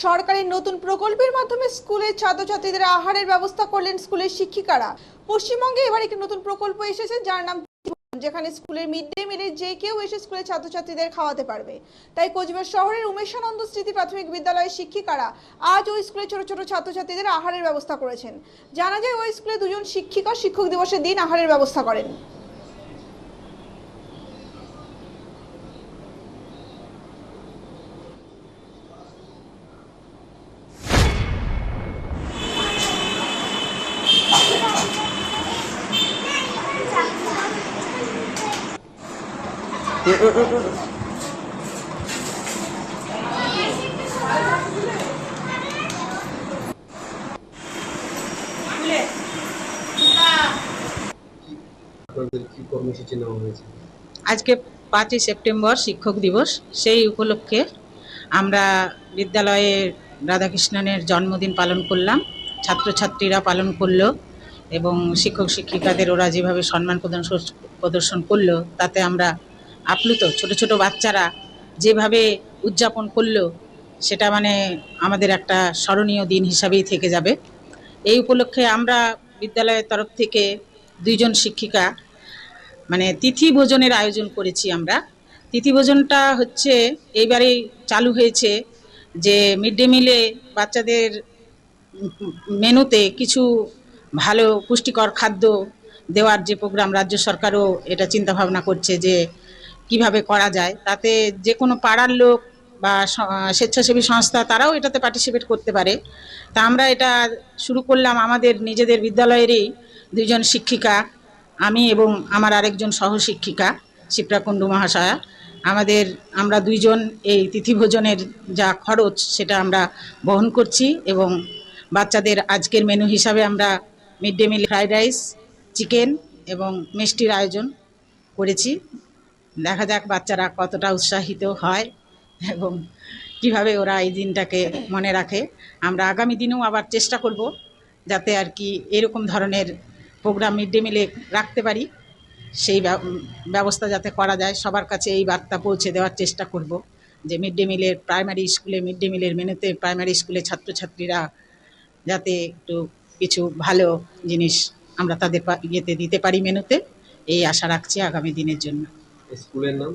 সরকারি নতুন প্রকল্পের মাধ্যমে স্কুলের ছাত্রছাত্রীদের আহারের ব্যবস্থা করলেন স্কুলের শিক্ষিকারা। পশ্চিমবঙ্গে এবার একটি নতুন প্রকল্প এসেছে যার নাম যেখানে স্কুলের মিড ডে মিলে যে কেউ এসে স্কুলের ছাত্রছাত্রীদের খাওয়াতে পারবে। তাই কোচবিহার শহরের উমেশানন্দ স্মৃতি প্রাথমিক বিদ্যালয়ের শিক্ষিকারা আজ ওই স্কুলে ছোট ছোট ছাত্রছাত্রীদের আহারের ব্যবস্থা করেছেন। জানা যায়, ওই স্কুলে দুজন শিক্ষিকা শিক্ষক দিবসের দিন আহারের ব্যবস্থা করেন। আজকে পাঁচই সেপ্টেম্বর শিক্ষক দিবস। সেই উপলক্ষে আমরা বিদ্যালয়ে রাধাকৃষ্ণনের জন্মদিন পালন করলাম। ছাত্রছাত্রীরা পালন করল এবং শিক্ষক শিক্ষিকাদের ওরা যেভাবে সম্মান প্রদর্শন করল, তাতে আমরা আপ্লুত, ছোট ছোট বাচ্চারা যেভাবে উদযাপন করল, সেটা মানে আমাদের একটা স্মরণীয় দিন হিসাবেই থেকে যাবে। এই উপলক্ষে আমরা বিদ্যালয়ের তরফ থেকে দুইজন শিক্ষিকা মানে তিথি ভোজনের আয়োজন করেছি আমরা। তিথি ভোজনটা হচ্ছে এইবারেই চালু হয়েছে যে মিড ডে মিলে বাচ্চাদের মেনুতে কিছু ভালো পুষ্টিকর খাদ্য দেওয়ার যে প্রোগ্রাম রাজ্য সরকারও এটা চিন্তা ভাবনা করছে যে কীভাবে করা যায়, তাতে যে কোনো পাড়ার লোক বা স্বেচ্ছাসেবী সংস্থা তারাও এটাতে পার্টিসিপেট করতে পারে। তা আমরা এটা শুরু করলাম আমাদের নিজেদের বিদ্যালয়েরই দুইজন শিক্ষিকা, আমি এবং আমার আরেকজন সহশিক্ষিকা শিপ্রা কুণ্ডু মহাশয়া। আমাদের, আমরা দুইজন এই তিথিভোজনের যা খরচ সেটা আমরা বহন করছি এবং বাচ্চাদের আজকের মেনু হিসাবে আমরা mid day meal fried rice chicken এবং মিষ্টির আয়োজন করেছি। দেখা যাক বাচ্চারা কতটা উৎসাহিত হয় এবং কীভাবে ওরা এই দিনটাকে মনে রাখে। আমরা আগামী দিনেও আবার চেষ্টা করব যাতে আর কি এরকম ধরনের প্রোগ্রাম মিড ডে মিলে রাখতে পারি। সেই ব্যবস্থা যাতে করা যায়, সবার কাছে এই বার্তা পৌঁছে দেওয়ার চেষ্টা করব যে মিড ডে মিলের প্রাইমারি স্কুলে, মিড ডে মিলের মেনুতে প্রাইমারি স্কুলে ছাত্রছাত্রীরা যাতে একটু কিছু ভালো জিনিস আমরা তাদের ইয়েতে দিতে পারি মেনুতে। এই আশা রাখছি আগামী দিনের জন্য। স্কুলের নাম?